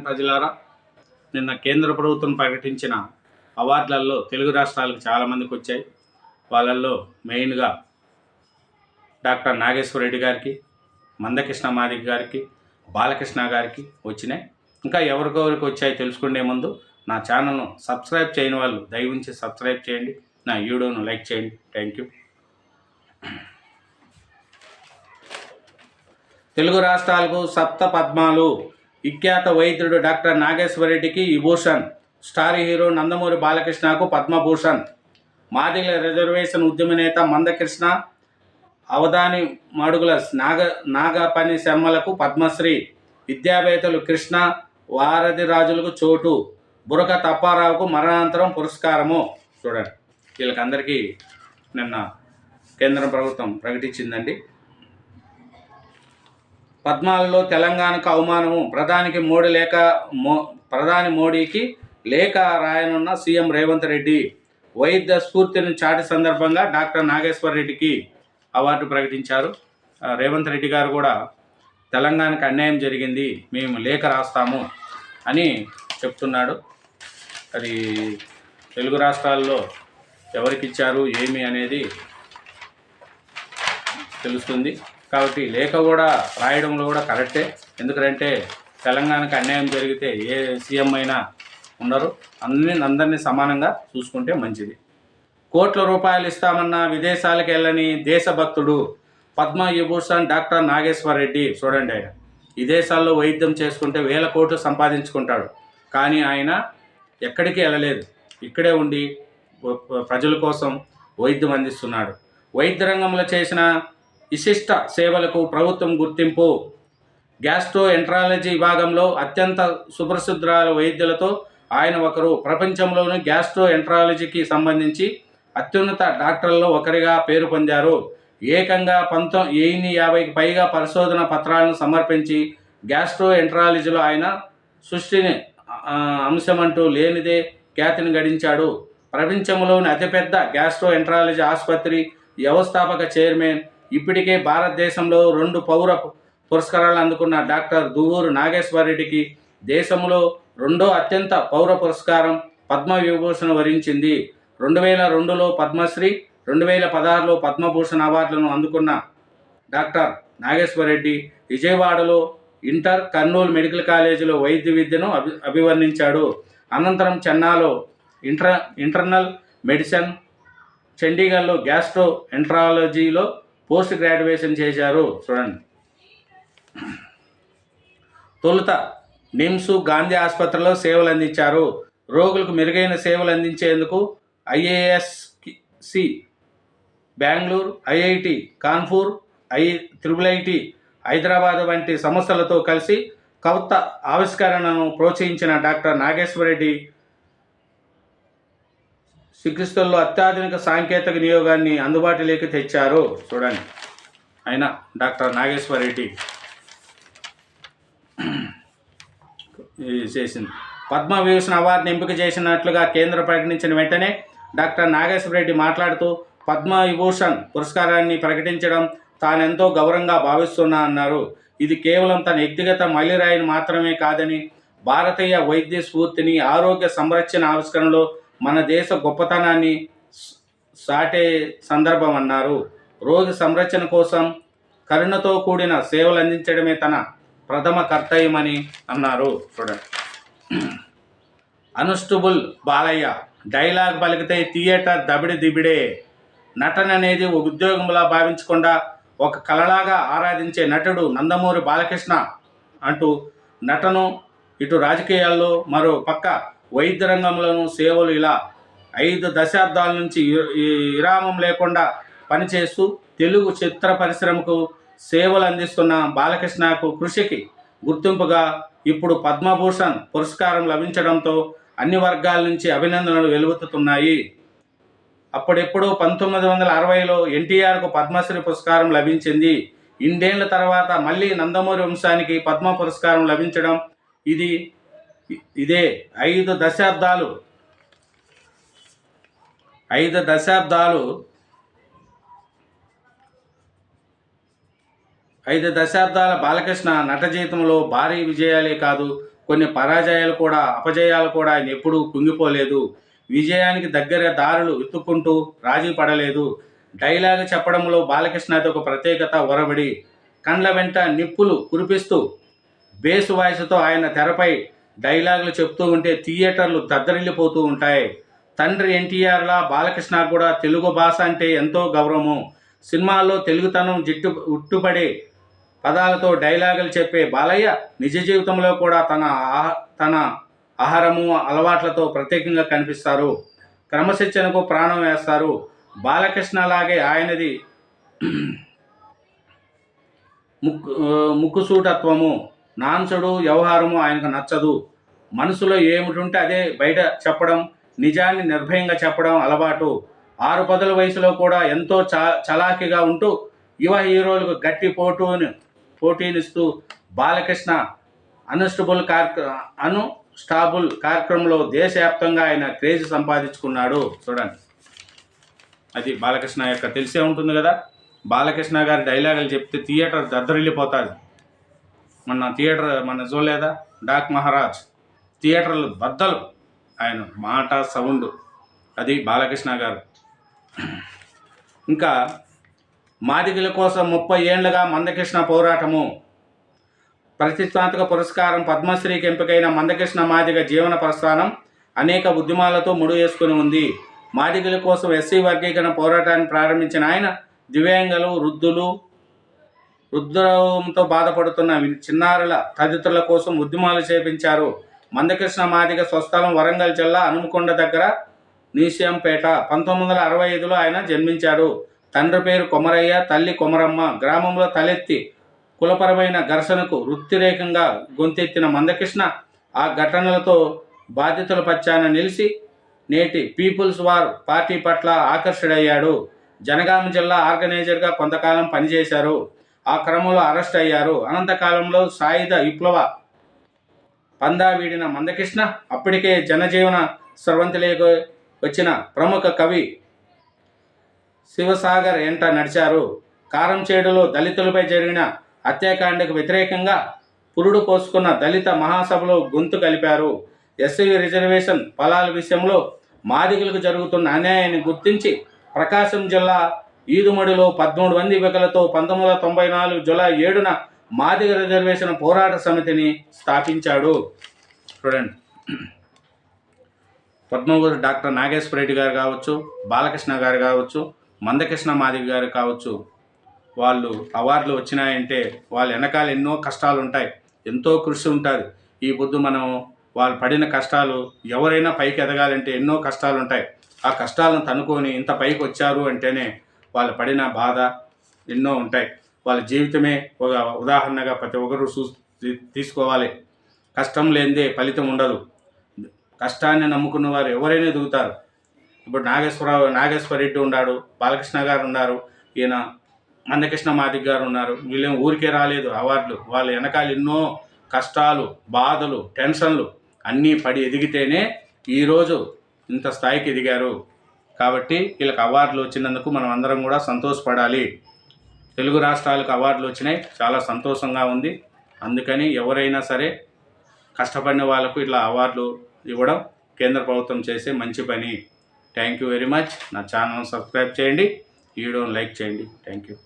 ప్రజలారా నిన్న కేంద్ర ప్రభుత్వం ప్రకటించిన అవార్డులలో తెలుగు రాష్ట్రాలకు చాలామందికి వచ్చాయి. వాళ్ళల్లో మెయిన్గా డాక్టర్ నాగేశ్వర రెడ్డి గారికి మందకృష్ణ మాదిక్ గారికి బాలకృష్ణ గారికి వచ్చినాయి. ఇంకా ఎవరికెవరికి వచ్చాయి తెలుసుకునే ముందు నా ఛానల్ను సబ్స్క్రైబ్ చేయని వాళ్ళు దయవుంచి సబ్స్క్రైబ్ చేయండి. నా వీడియోను లైక్ చేయండి. Thank you. తెలుగు రాష్ట్రాలకు సప్త పద్మాలు విఖ్యాత వైద్యుడు డాక్టర్ నాగేశ్వర రెడ్డికి విభూషణ్ స్టార్ హీరో నందమూరి బాలకృష్ణకు పద్మభూషణ్. మాదిగల రిజర్వేషన్ ఉద్యమ నేత మందకృష్ణ అవధాని మడుగుల నాగ నాగపని శర్మలకు పద్మశ్రీ విద్యావేత్తలు కృష్ణ వారధి రాజులకు చోటు బురక తప్పారావుకు మరణాంతరం పురస్కారము. చూడండి వీళ్ళకందరికీ నిన్న కేంద్ర ప్రభుత్వం ప్రకటించిందండి. పద్నాలుగులో తెలంగాణకు అవమానము. ప్రధానికి మోడీ లేఖ మో ప్రధాని మోడీకి లేఖ రాయనున్న సీఎం రేవంత్ రెడ్డి వైద్య స్ఫూర్తిని చాటి సందర్భంగా డాక్టర్ నాగేశ్వర్ రెడ్డికి అవార్డు ప్రకటించారు. రేవంత్ రెడ్డి గారు కూడా తెలంగాణకు అన్యాయం జరిగింది మేము లేఖ రాస్తాము అని చెప్తున్నాడు. అది తెలుగు రాష్ట్రాల్లో ఎవరికి ఇచ్చారు ఏమి అనేది తెలుస్తుంది. కాబట్టి లేఖ కూడా రాయడంలో కూడా కరెక్టే. ఎందుకంటే తెలంగాణకు అన్యాయం జరిగితే ఏ సీఎం అయినా ఉండరు. అన్ని అందరినీ సమానంగా చూసుకుంటే మంచిది. కోట్ల రూపాయలు ఇస్తామన్న విదేశాలకు వెళ్ళని దేశభక్తుడు పద్మ విభూషణ్ డాక్టర్ నాగేశ్వర్ రెడ్డి చూడండి ఆయన. విదేశాల్లో వైద్యం చేసుకుంటే వేల కోట్లు సంపాదించుకుంటాడు. కానీ ఆయన ఎక్కడికి వెళ్ళలేదు. ఇక్కడే ఉండి ప్రజల కోసం వైద్యం అందిస్తున్నాడు. వైద్య రంగంలో చేసిన విశిష్ట సేవలకు ప్రభుత్వం గుర్తింపు. గ్యాస్ట్రో ఎంట్రాలజీ విభాగంలో అత్యంత సుప్రసిద్ధురాల వైద్యులతో ఆయన ఒకరు. ప్రపంచంలోని గ్యాస్ట్రో ఎంట్రాలజీకి సంబంధించి అత్యున్నత డాక్టర్లలో ఒకరిగా పేరు పొందారు. ఏకంగా పంతో వెయ్యి యాభైకి పైగా పరిశోధన పత్రాలను సమర్పించి గ్యాస్ట్రో ఎంట్రాలజీలో ఆయన సృష్టిని అంశమంటూ లేనిదే ఖ్యాతిని గడించాడు. ప్రపంచంలోని అతిపెద్ద గ్యాస్ట్రో ఎంట్రాలజీ ఆసుపత్రి వ్యవస్థాపక చైర్మన్ ఇప్పటికే భారతదేశంలో రెండు పౌర పురస్కారాలు అందుకున్న డాక్టర్ దువ్వూరు నాగేశ్వర రెడ్డికి దేశంలో రెండో అత్యంత పౌర పురస్కారం పద్మ విభూషణ వరించింది. రెండు వేల రెండులో పద్మశ్రీ రెండు వేల పదహారులో పద్మభూషణ్ అవార్డులను అందుకున్న డాక్టర్ నాగేశ్వర రెడ్డి విజయవాడలో ఇంటర్ కర్నూలు మెడికల్ కాలేజీలో వైద్య విద్యను అభి అభివర్ణించాడు. అనంతరం చెన్నాలో ఇంటర్ ఇంటర్నల్ మెడిసిన్ చండీగఢ్లో గ్యాస్ట్రో ఎంట్రాలజీలో పోస్ట్ గ్రాడ్యుయేషన్ చేశారు. చూడండి. తొలుత నిమ్స్ గాంధీ ఆసుపత్రిలో సేవలు అందించారు. రోగులకు మెరుగైన సేవలు అందించేందుకు IAS C Bengaluru IIT Kanpur I triple IT Hyderabad వంటి సంస్థలతో కలిసి కొత్త ఆవిష్కరణను ప్రోత్సహించిన డాక్టర్ నాగేశ్వరరెడ్డి చికిత్సల్లో అత్యాధునిక సాంకేతిక వినియోగాన్ని అందుబాటులోకి తెచ్చారు. చూడండి. ఆయన డాక్టర్ నాగేశ్వర రెడ్డి చేసింది. పద్మవిభూషణ్ అవార్డుని ఎంపిక చేసినట్లుగా కేంద్ర ప్రకటించిన వెంటనే డాక్టర్ నాగేశ్వర రెడ్డి మాట్లాడుతూ పద్మ విభూషణ్ పురస్కారాన్ని ప్రకటించడం తానెంతో గౌరవంగా భావిస్తున్నా అన్నారు. ఇది కేవలం తన వ్యక్తిగత మైలురాయిని మాత్రమే కాదని భారతీయ వైద్య స్ఫూర్తిని ఆరోగ్య సంరక్షణ ఆవిష్కరణలో మన దేశ గొప్పతనాన్ని సాటే సందర్భం అన్నారు. రోగి సంరక్షణ కోసం కరుణతో కూడిన సేవలు అందించడమే తన ప్రథమ కర్తవ్యమని అన్నారు. చూడండి. అనుస్టుబుల్ బాలయ్య డైలాగ్ పలికితే థియేటర్ దబిడి దిబిడే. నటన అనేది ఒక ఉద్యోగంలా భావించకుండా ఒక కళలాగా ఆరాధించే నటుడు నందమూరి బాలకృష్ణ అంటూ నటను ఇటు రాజకీయాల్లో మరో పక్క వైద్య రంగంలోనూ సేవలు ఇలా ఐదు దశాబ్దాల నుంచి విరామం లేకుండా పనిచేస్తూ తెలుగు చిత్ర పరిశ్రమకు సేవలు అందిస్తున్న బాలకృష్ణకు కృషికి గుర్తింపుగా ఇప్పుడు పద్మభూషణ్ పురస్కారం లభించడంతో అన్ని వర్గాల నుంచి అభినందనలు వెలువెత్తుతున్నాయి. అప్పుడెప్పుడు పంతొమ్మిది వందల అరవైలో ఎన్టీఆర్కు పద్మశ్రీ పురస్కారం లభించింది. ఇన్నేళ్ళ తర్వాత మళ్ళీ నందమూరి వంశానికి పద్మ పురస్కారం లభించడం ఇది ఇదే ఐదు దశాబ్దాలు. ఐదు దశాబ్దాలు. ఐదు దశాబ్దాల బాలకృష్ణ నట జీవితంలో భారీ విజయాలే కాదు కొన్ని పరాజయాలు కూడా అపజయాలు కూడా ఆయన ఎప్పుడూ కుంగిపోలేదు. విజయానికి దగ్గర దారులు వెతుక్కుంటూ రాజీ పడలేదు. డైలాగ్ చెప్పడంలో బాలకృష్ణది ఒక ప్రత్యేకత ఒరబడి కండ్ల వెంట నిప్పులు కురిపిస్తూ బేస్ వాయిస్తో ఆయన తెరపై డైలాగులు చెప్తూ ఉంటే థియేటర్లు దద్దరిల్లిపోతూ ఉంటాయి. తండ్రి ఎన్టీఆర్లా బాలకృష్ణ కూడా తెలుగు భాష అంటే ఎంతో గౌరవము. సినిమాల్లో తెలుగుతనం జిట్టు ఉట్టుపడే పదాలతో డైలాగులు చెప్పే బాలయ్య నిజ జీవితంలో కూడా తన ఆహ- తన ఆహారము అలవాట్లతో ప్రత్యేకంగా కనిపిస్తారు. క్రమశిక్షణకు ప్రాణం వేస్తారు. బాలకృష్ణ లాగే ఆయనది ముక్కు ముక్కుసూటత్వము. నాన్సుడు వ్యవహారము ఆయనకు నచ్చదు. మనసులో ఏమిటుంటే అదే బయట చెప్పడం నిజాన్ని నిర్భయంగా చెప్పడం అలవాటు. ఆరు పదుల వయసులో కూడా ఎంతో చా చలాకీగా ఉంటూ యువ హీరోలకు గట్టి పోటీని పోటీనిస్తూ బాలకృష్ణ అన్స్టబుల్ కార్య అన్స్టాబుల్ కార్యక్రమంలో దేశవ్యాప్తంగా ఆయన క్రేజ్ సంపాదించుకున్నాడు. చూడండి. అది బాలకృష్ణ యొక్క తెలిసే ఉంటుంది కదా. బాలకృష్ణ గారి డైలాగులు చెప్తే థియేటర్ దద్దరిల్లిపోతుంది. మన థియేటర్ మన చూడలేదా డాక్ మహారాజ్. థియేటర్లు బద్దలు. ఆయన మాట సౌండ్. అది బాలకృష్ణ గారు. ఇంకా మాదిగల కోసం ముప్పై ఏండ్లుగా మందకృష్ణ పోరాటము. ప్రతిష్టాత్మక పురస్కారం పద్మశ్రీకి ఎంపికైన మందకృష్ణ మాదిగ జీవన ప్రస్థానం అనేక ఉద్యమాలతో ముడి వేసుకుని ఉంది. మాదిగల కోసం ఎస్సీ వర్గీకరణ పోరాటాన్ని ప్రారంభించిన ఆయన దివ్యాంగులు వృద్ధులు వృద్ధంతో బాధపడుతున్న చిన్నారుల తదితరుల కోసం ఉద్యమాలు చేపించారు. మందకృష్ణ మాదిగ స్వస్థలం వరంగల్ జిల్లా హనుమకొండ దగ్గర నీశ్యంపేట. పంతొమ్మిది వందల అరవై ఐదులో ఆయన జన్మించాడు. తండ్రి పేరు కొమరయ్య తల్లి కొమరమ్మ. గ్రామంలో తలెత్తి కులపరమైన ఘర్షణకు వృత్తిరేకంగా గొంతెత్తిన మందకృష్ణ ఆ ఘటనలతో బాధితుల పచ్చాన నిలిచి నేటి పీపుల్స్ వార్ పార్టీ పట్ల ఆకర్షుడయ్యాడు. జనగామ జిల్లా ఆర్గనైజర్గా కొంతకాలం పనిచేశారు. ఆ క్రమంలో అరెస్ట్ అయ్యారు. అనంతకాలంలో సాయుధ విప్లవ పందా వీడిన మందకృష్ణ అప్పటికే జనజీవన స్రవంతిలోకి వచ్చిన ప్రముఖ కవి శివసాగర్ ఎంట నడిచారు. కారంచేడులో దళితులపై జరిగిన హత్యాకాండకు వ్యతిరేకంగా పురుడు పోసుకున్న దళిత మహాసభలో గొంతు కలిపారు. ఎస్సీ రిజర్వేషన్ ఫలాల విషయంలో మాదిగులకు జరుగుతున్న అన్యాయాన్ని గుర్తించి ప్రకాశం జిల్లా ఈదుమడిలో పదమూడు మంది వికలతో పంతొమ్మిది వందల తొంభై నాలుగు జులై ఏడున మాదిగ రిజర్వేషన్ పోరాట సమితిని స్థాపించాడు. చూడండి. పద్మగురు డాక్టర్ నాగేశ్వర రెడ్డి గారు కావచ్చు బాలకృష్ణ గారు కావచ్చు మందకృష్ణ మాదిగ గారు కావచ్చు వాళ్ళు అవార్డులు వచ్చినాయంటే వాళ్ళ వెనకాల ఎన్నో కష్టాలు ఉంటాయి ఎంతో కృషి ఉంటుంది. ఈ పొద్దు మనం వాళ్ళు పడిన కష్టాలు ఎవరైనా పైకి ఎదగాలంటే ఎన్నో కష్టాలు ఉంటాయి. ఆ కష్టాలను తనుకొని ఇంత పైకి వచ్చారు అంటేనే వాళ్ళు పడిన బాధ ఎన్నో ఉంటాయి. వాళ్ళ జీవితమే ఒక ఉదాహరణగా ప్రతి ఒక్కరూ చూ తీసుకోవాలి. కష్టం లేనిదే ఫలితం ఉండదు. కష్టాన్ని నమ్ముకున్న వారు ఎవరైనా ఎదుగుతారు. ఇప్పుడు నాగేశ్వరరావు నాగేశ్వర రెడ్డి ఉన్నాడు బాలకృష్ణ గారు ఉన్నారు ఈయన మందకృష్ణ మాదిక్ గారు ఉన్నారు వీళ్ళేం ఊరికే రాలేదు అవార్డులు. వాళ్ళ వెనకాల ఎన్నో కష్టాలు బాధలు టెన్షన్లు అన్నీ పడి ఎదిగితేనే ఈరోజు ఇంత స్థాయికి ఎదిగారు. కాబట్టి వీళ్ళకి అవార్డులు వచ్చినందుకు మనం అందరం కూడా సంతోషపడాలి. తెలుగు రాష్ట్రాలకు అవార్డులు వచ్చినాయి. చాలా సంతోషంగా ఉంది. అందుకని ఎవరైనా సరే కష్టపడిన వాళ్ళకు ఇట్లా అవార్డులు ఇవ్వడం కేంద్ర ప్రభుత్వం చేసే మంచి పని. థ్యాంక్ యూ వెరీ మచ్ నా ఛానల్ సబ్స్క్రైబ్ చేయండి. ఈ వీడియోని లైక్ చేయండి. Thank you